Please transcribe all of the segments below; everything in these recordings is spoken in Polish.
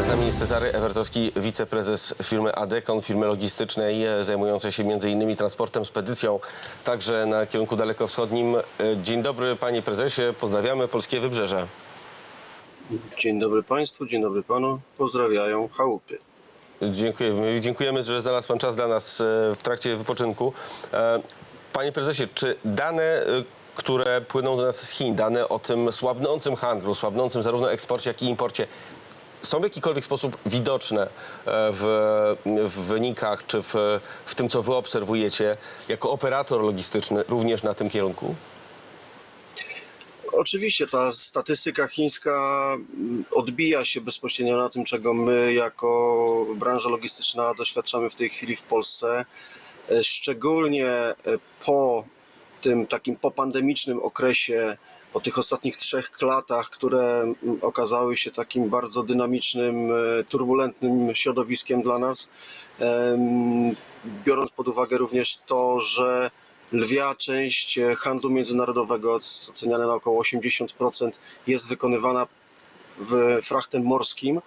Z nami jest Cezary Ewertowski, wiceprezes firmy Adekon, firmy logistycznej e, zajmującej się m.in. transportem, spedycją, także na kierunku dalekowschodnim. E, Dzień dobry panie prezesie, pozdrawiamy Polskie Wybrzeże. Dzień dobry Państwu, dzień dobry Panu. Pozdrawiają chałupy. Dziękujemy, dziękujemy, że znalazł pan czas dla nas e, w trakcie wypoczynku. Panie prezesie, czy dane, które płyną do nas z Chin, dane o tym słabnącym handlu, słabnącym zarówno eksporcie, jak i imporcie, są w jakikolwiek sposób widoczne e, w, w wynikach, czy w, w tym, co wy obserwujecie jako operator logistyczny również na tym kierunku? Oczywiście ta statystyka chińska mm, odbija się bezpośrednio na tym, czego my jako branża logistyczna doświadczamy w tej chwili w Polsce. E, Szczególnie e, po tym takim popandemicznym okresie, po tych ostatnich trzech latach, które mm, okazały się takim bardzo dynamicznym, e, turbulentnym środowiskiem dla nas, biorąc pod uwagę również to, że lwia część e, handlu międzynarodowego, oceniane na około 80%, jest wykonywana w frachtem morskim, e,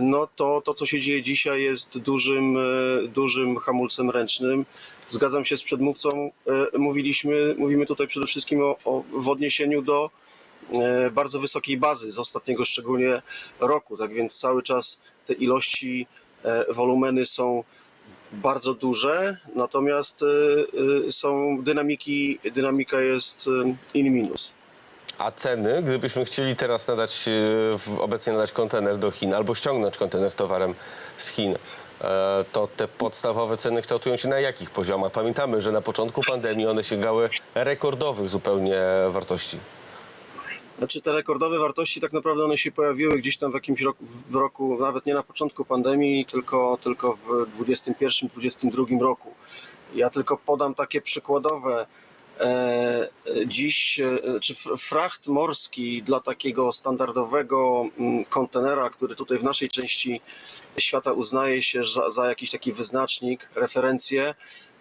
no to to, co się dzieje dzisiaj, jest dużym, e, dużym hamulcem ręcznym. Zgadzam się z przedmówcą. e, Mówiliśmy, mówimy tutaj przede wszystkim o, o, w odniesieniu do e, bardzo wysokiej bazy z ostatniego szczególnie roku. Tak więc cały czas te ilości, e, wolumeny są bardzo duże, natomiast e, e, są dynamiki, dynamika jest e, in minus. A ceny, gdybyśmy chcieli teraz nadać, e, obecnie nadać kontener do Chin albo ściągnąć kontener z towarem z Chin, e, to te podstawowe ceny kształtują się na jakich poziomach? Pamiętamy, że na początku pandemii one sięgały rekordowych zupełnie wartości. Znaczy te rekordowe wartości tak naprawdę one się pojawiły gdzieś tam w jakimś roku, w roku nawet nie na początku pandemii, tylko, tylko w 2021-2022 roku. Ja tylko podam takie przykładowe. E, dziś, e, czy fracht morski dla takiego standardowego mm, kontenera, który tutaj w naszej części świata uznaje się za, za jakiś taki wyznacznik, referencję,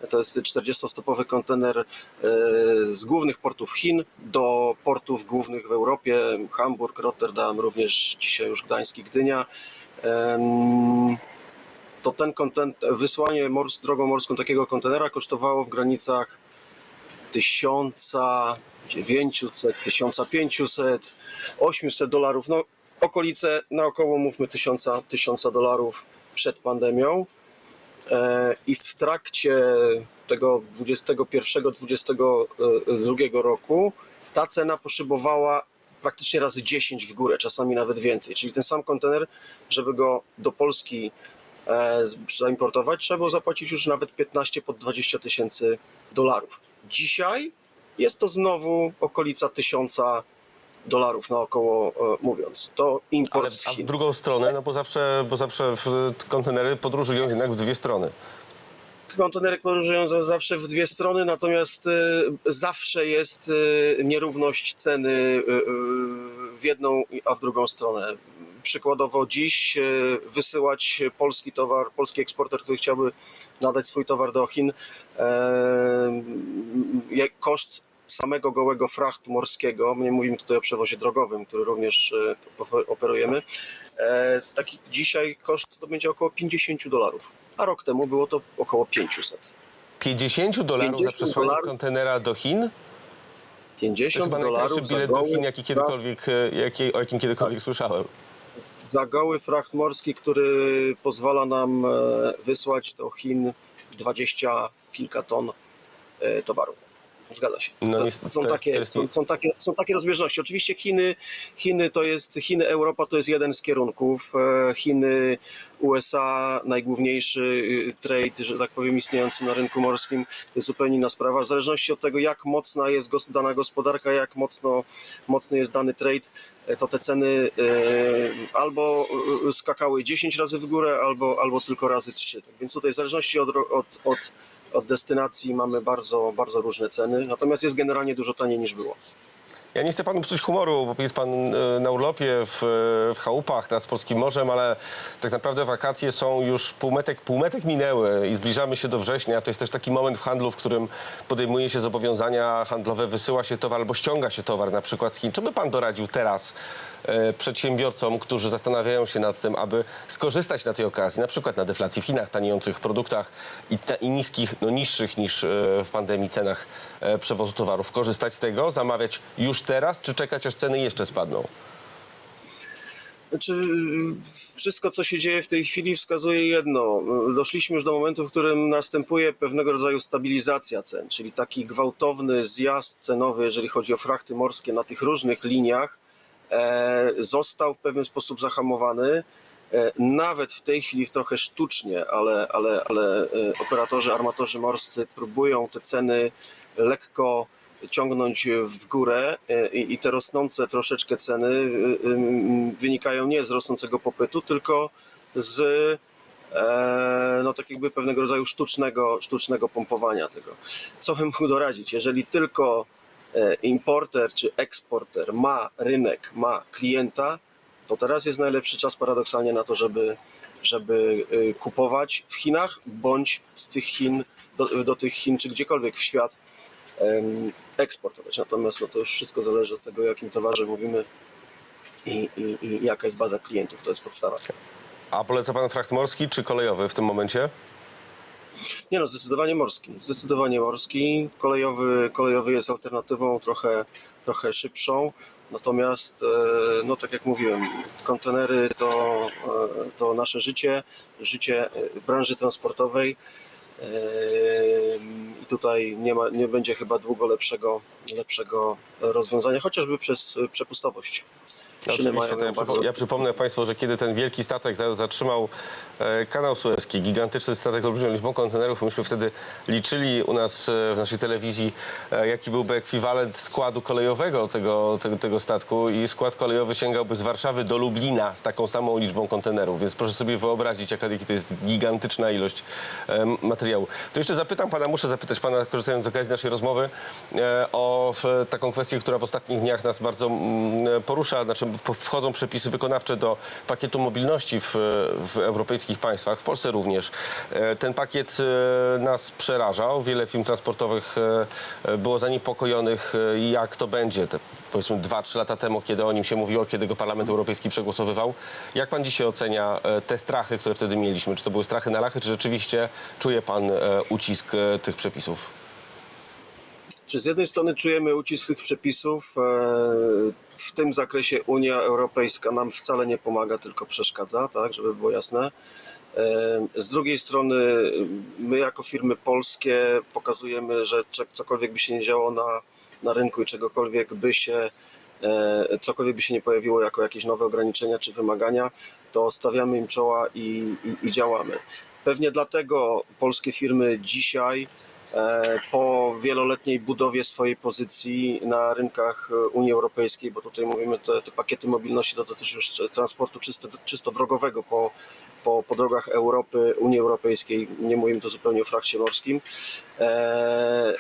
to jest 40-stopowy kontener e, z głównych portów Chin do portów głównych w Europie, Hamburg, Rotterdam, również dzisiaj już Gdańsk i Gdynia. To ten konten, wysłanie mors, drogą morską takiego kontenera kosztowało w granicach 1900, 1500, 800 dolarów. No, okolice na około, mówmy, 1000, 1000 dolarów przed pandemią. E, I w trakcie tego 21-22 roku ta cena poszybowała praktycznie razy 10 w górę, czasami nawet więcej. Czyli ten sam kontener, żeby go do Polski e, zaimportować, trzeba było zapłacić już nawet 15 pod 20 tysięcy dolarów. Dzisiaj jest to znowu okolica 1000 dolarów naokoło e, mówiąc. To import Ale z a w Chin. drugą stronę, no bo zawsze, bo zawsze kontenery podróżują jednak w dwie strony. kontenery podróżują za- zawsze w dwie strony, natomiast y, zawsze jest y, nierówność ceny w jedną, a w drugą stronę. Przykładowo dziś y, wysyłać polski towar, polski eksporter, który chciałby nadać swój towar do Chin, e, koszt samego gołego frachtu morskiego, nie mówimy tutaj o przewozie drogowym, który również e, operujemy, e, taki dzisiaj koszt to będzie około 50 dolarów, a rok temu było to około 500. 50 dolarów za 50 przesłanie dolarów? kontenera do Chin? To 50 jest chyba najtańszy dolarów za bilet do Chin, jaki kiedykolwiek, e, jaki, o jakim kiedykolwiek słyszałem. Za goły fracht morski, który pozwala nam e, wysłać do Chin 20 kilka ton e, towaru. Zgadza się. No to, są, to jest- takie, jest- są, są, takie, są takie rozbieżności. Oczywiście Chiny, Chiny to jest Chiny, Europa to jest jeden z kierunków. E, Chiny, USA, najgłówniejszy y, trade, że tak powiem, istniejący na rynku morskim, to jest zupełnie inna sprawa. W zależności od tego, jak mocna jest dana gospodarka, jak mocno, mocny jest dany trade, e, to te ceny e, albo skakały 10 razy w górę, albo, albo tylko razy 3. Tak więc tutaj w zależności od, od, od, od destynacji mamy bardzo, bardzo różne ceny, natomiast jest generalnie dużo taniej niż było. Ja nie chcę panu psuć humoru, bo jest pan e, na urlopie w, w chałupach nad Polskim Morzem, ale tak naprawdę wakacje są już półmetek, półmetek minęły i zbliżamy się do września. To jest też taki moment w handlu, w którym podejmuje się zobowiązania handlowe, wysyła się towar albo ściąga się towar na przykład z Chin. Czy by pan doradził teraz e, przedsiębiorcom, którzy zastanawiają się nad tym, aby skorzystać na tej okazji, na przykład na deflacji w Chinach, taniejących produktach i, ta, i niskich, no niższych niż e, w pandemii cenach e, przewozu towarów, korzystać z tego, zamawiać już teraz, czy czekać aż ceny jeszcze spadną? Znaczy, wszystko, co się dzieje w tej chwili, wskazuje jedno. Doszliśmy już do momentu, w którym następuje pewnego rodzaju stabilizacja cen, czyli taki gwałtowny zjazd cenowy, jeżeli chodzi o frachty morskie na tych różnych liniach, e, został w pewien sposób zahamowany. E, nawet w tej chwili trochę sztucznie, ale, ale, ale e, operatorzy, armatorzy morscy próbują te ceny lekko ciągnąć w górę e, i, i te rosnące troszeczkę ceny y, wynikają nie z rosnącego popytu, tylko z e, no tak jakby pewnego rodzaju sztucznego, sztucznego pompowania tego. Co bym mógł doradzić? Jeżeli tylko e, importer czy eksporter ma rynek, ma klienta, to teraz jest najlepszy czas paradoksalnie na to, żeby, żeby kupować w Chinach bądź z tych Chin do, do tych Chin czy gdziekolwiek w świat eksportować. Natomiast no, to już wszystko zależy od tego, o jakim towarze mówimy i, i, i jaka jest baza klientów. To jest podstawa. A poleca pan fracht morski czy kolejowy w tym momencie? Nie no, zdecydowanie morski. Zdecydowanie morski. Kolejowy, kolejowy jest alternatywą trochę, trochę szybszą. Natomiast, e, no tak jak mówiłem, kontenery to, e, to nasze życie, życie e, branży transportowej. Tutaj nie, ma, nie będzie chyba długo lepszego, lepszego rozwiązania, chociażby przez przepustowość. Oczywiście, to ja, przypo- ja przypomnę Państwu, że kiedy ten wielki statek za- zatrzymał e, kanał Suezki, gigantyczny statek z olbrzymią liczbą kontenerów, myśmy wtedy liczyli u nas e, w naszej telewizji, e, jaki byłby ekwiwalent składu kolejowego tego, tego, tego statku i skład kolejowy sięgałby z Warszawy do Lublina z taką samą liczbą kontenerów, więc proszę sobie wyobrazić, jaka to jest gigantyczna ilość e, materiału. To jeszcze zapytam Pana, muszę zapytać Pana, korzystając z okazji naszej rozmowy, e, o w, taką kwestię, która w ostatnich dniach nas bardzo mm, porusza, znaczy wchodzą przepisy wykonawcze do pakietu mobilności w, w europejskich państwach, w Polsce również. E, Ten pakiet e, nas przerażał. Wiele firm transportowych e, było zaniepokojonych, jak to będzie. Te, powiedzmy 2-3 lata temu, kiedy o nim się mówiło, kiedy go Parlament Europejski przegłosowywał. Jak pan dzisiaj ocenia te strachy, które wtedy mieliśmy? Czy to były strachy na lachy, czy rzeczywiście czuje pan ucisk tych przepisów? Czy z jednej strony czujemy ucisk tych przepisów, e, w tym zakresie Unia Europejska nam wcale nie pomaga, tylko przeszkadza, tak, żeby było jasne. E, Z drugiej strony my jako firmy polskie pokazujemy, że cokolwiek by się nie działo na, na rynku i czegokolwiek by się e, cokolwiek by się nie pojawiło jako jakieś nowe ograniczenia czy wymagania, to stawiamy im czoła i, i, i działamy. Pewnie dlatego polskie firmy dzisiaj po wieloletniej budowie swojej pozycji na rynkach e, Unii Europejskiej, bo tutaj mówimy, te, te pakiety mobilności to dotyczy już transportu czysto, czysto drogowego po, po, po drogach Europy, Unii Europejskiej, nie mówimy tu zupełnie o frakcie morskim. E,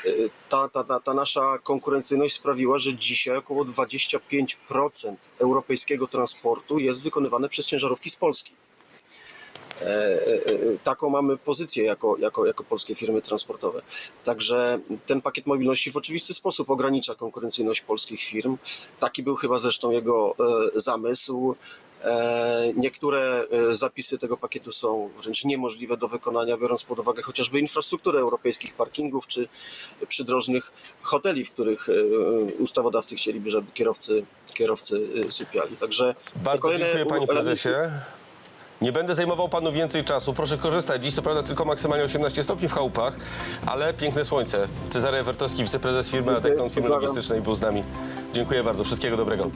ta, ta, ta, ta nasza konkurencyjność sprawiła, że dzisiaj około 25% europejskiego transportu jest wykonywane przez ciężarówki z Polski. E, e, e, taką mamy pozycję jako, jako, jako polskie firmy transportowe. Także ten pakiet mobilności w oczywisty sposób ogranicza konkurencyjność polskich firm. Taki był chyba zresztą jego zamysł. Niektóre zapisy tego pakietu są wręcz niemożliwe do wykonania, biorąc pod uwagę chociażby infrastrukturę europejskich parkingów czy przydrożnych hoteli, w których ustawodawcy chcieliby, żeby kierowcy, kierowcy sypiali. Także Bardzo kolejne dziękuję panie prezesie. Nie będę zajmował panu więcej czasu. Proszę korzystać. Dziś co prawda tylko maksymalnie 18 stopni w chałupach, ale piękne słońce. Cezary Wertowski, wiceprezes firmy Dziękuję, Adekon, firmy pozdrawiam. logistycznej był z nami. Dziękuję bardzo. Wszystkiego dobrego.